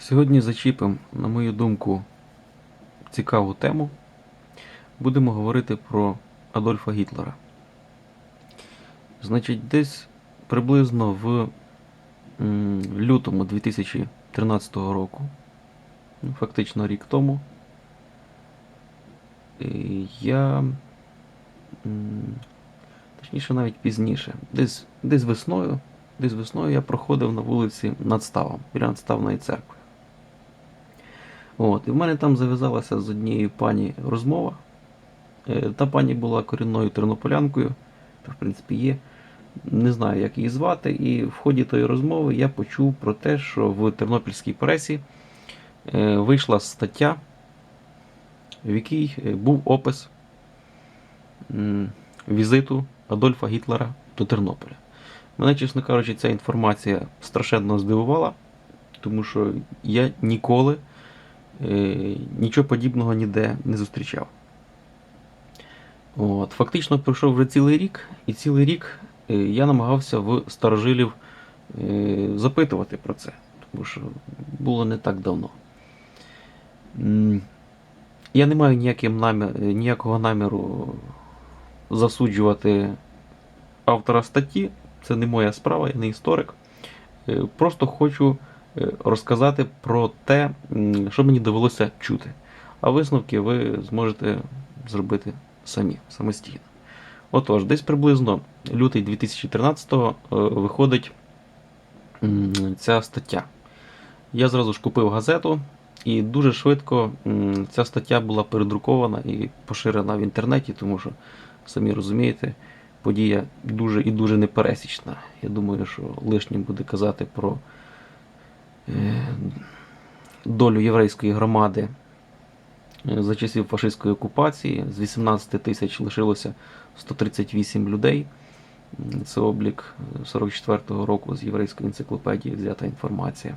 Сьогодні зачіпимо, на мою думку, цікаву тему. Будемо говорити про Адольфа Гітлера. Значить, десь приблизно в лютому 2013 року, ну, фактично рік тому, е, я, точніше навіть пізніше, десь, десь весною, десь весною я проходив на вулиці над ставом, біля надставної церкви. От, і в мене там зав'язалася з однією пані розмова. Е, Та пані була корінною тернополянкою, та в принципі є. Не знаю, як її звати. І в ході тої розмови я почув про те, що в тернопільській пресі е, вийшла стаття, в якій е, був опис візиту Адольфа Гітлера до Тернополя. Мене, чесно кажучи, ця інформація страшенно здивувала, тому що я ніколи нічого подібного ніде не зустрічав. От, фактично пройшов вже цілий рік, і цілий рік е, я намагався в старожилів е, запитувати про це, тому що було не так давно. Я не маю ніякого наміру засуджувати автора статті, це не моя справа, я не історик. Е, Просто хочу е, розказати про те, що мені довелося чути. А висновки ви зможете зробити самі, самостійно. Отож, десь приблизно лютий 2013-го е, виходить ця стаття. Я зразу ж купив газету, і дуже швидко ця стаття була передрукована і поширена в інтернеті, тому що, самі розумієте, подія дуже і дуже непересічна. Я думаю, що лишнім буде казати про е, долю єврейської громади е, за часів фашистської окупації. З 18 тисяч лишилося 138 людей. Це облік 44-го року з єврейської енциклопедії взята інформація.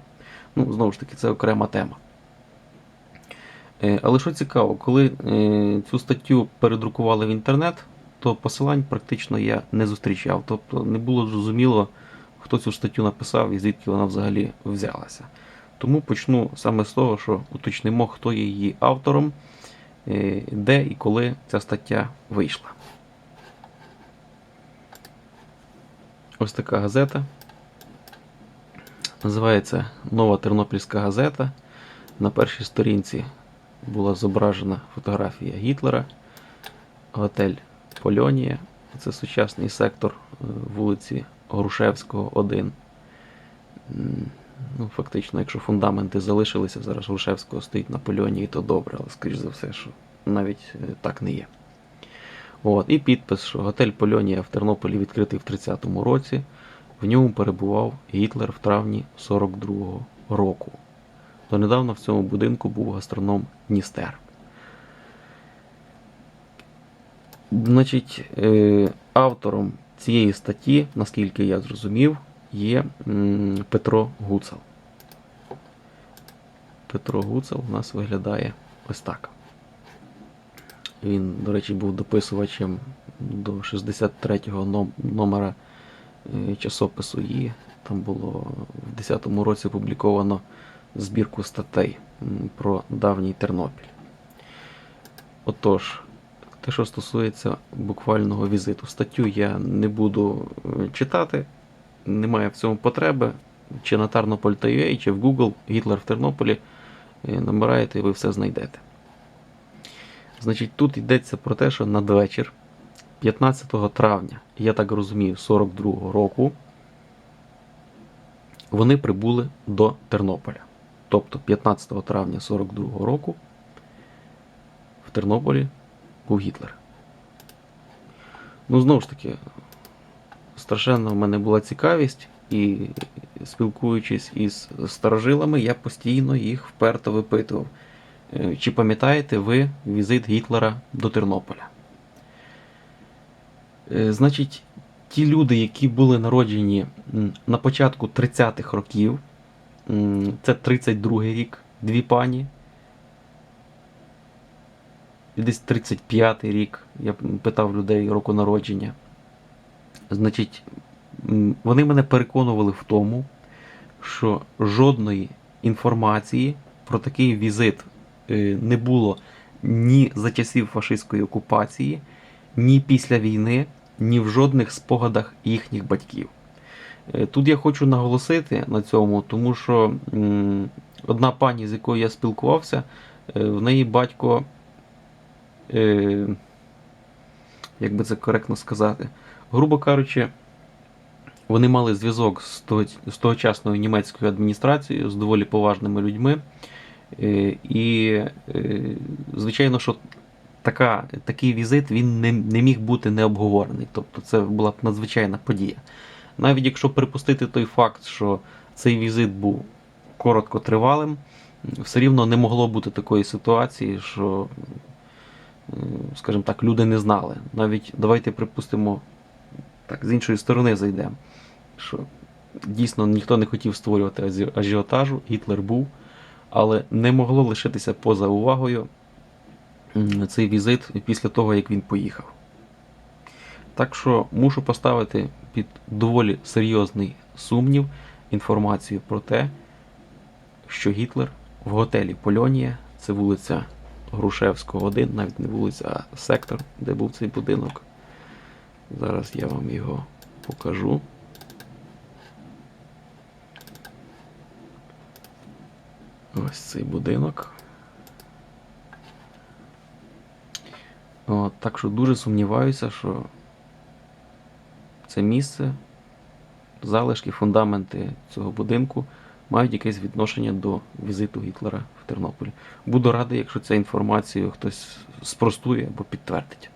Ну, знову ж таки, це окрема тема. Е, Але що цікаво, коли е, цю статтю передрукували в інтернет, то посилань практично я не зустрічав. Тобто не було зрозуміло, хто цю статтю написав і звідки вона взагалі взялася. Тому почну саме з того, що уточнимо, хто є її автором, е, де і коли ця стаття вийшла. Ось така газета. Називається Нова Тернопільська газета. На першій сторінці була зображена фотографія Гітлера, готель Польонія. Це сучасний сектор е, вулиці Грушевського, 1. Ну, фактично, якщо фундаменти залишилися, зараз Грушевського стоїть на Польонії, то добре, але скоріш за все, що навіть е, так не є. От, і підпис, що готель Польонія в Тернополі відкритий в 30-му році. В ньому перебував Гітлер в травні 42-го року. Донедавна в цьому будинку був гастроном Дністер. Значить, е, автором цієї статті, наскільки я зрозумів, є Петро Гуцел. Петро Гуцел у нас виглядає ось так. Він, до речі, був дописувачем до 63-го номера е, часопису «Її». Там було в 10-му році опубліковано збірку статей про давній Тернопіль. Отож, те, що стосується буквального візиту, статтю я не буду е, читати, немає в цьому потреби. Чи на Tarnopol.ua, чи в Google Гітлер в Тернополі е, набираєте і ви все знайдете. Значить, тут йдеться про те, що надвечір 15 травня, я так розумію, 42-го року вони прибули до Тернополя. Тобто 15 травня 42-го року в Тернополі був Гітлер. Ну, знову ж таки, страшенно в мене була цікавість, і спілкуючись із старожилами, я постійно їх вперто випитував. Е, Чи пам'ятаєте ви візит Гітлера до Тернополя? Е, Значить, ті люди, які були народжені на початку 30-х років, це 32-й рік, дві пані. Десь 35-й рік, я питав людей року народження. Значить, вони мене переконували в тому, що жодної інформації про такий візит е, не було ні за часів фашистської окупації, ні після війни, ні в жодних спогадах їхніх батьків. Е, Тут я хочу наголосити на цьому, тому що одна пані, з якою я спілкувався, е, в неї батько, е, як би це коректно сказати, грубо кажучи, вони мали зв'язок з, з тогочасною німецькою адміністрацією, з доволі поважними людьми. Е, І, е, звичайно, що така, такий візит він не, не міг бути необговорений. Тобто це була б надзвичайна подія. Навіть якщо припустити той факт, що цей візит був короткотривалим, все рівно не могло бути такої ситуації, що, скажімо так, люди не знали. Навіть давайте припустимо, так, з іншої сторони зайдемо, що дійсно ніхто не хотів створювати ажіотажу, Гітлер був, але не могло лишитися поза увагою цей візит після того, як він поїхав. Так що мушу поставити під доволі серйозний сумнів інформацію про те, що Гітлер в готелі Польонія, це вулиця Грушевського 1, навіть не вулиця, а сектор, де був цей будинок. Зараз я вам його покажу. Ось цей будинок. От, так що дуже сумніваюся, що це місце, залишки, фундаменти цього будинку мають якесь відношення до візиту Гітлера в Тернополі. Буду радий, якщо цю інформацію хтось спростує або підтвердить.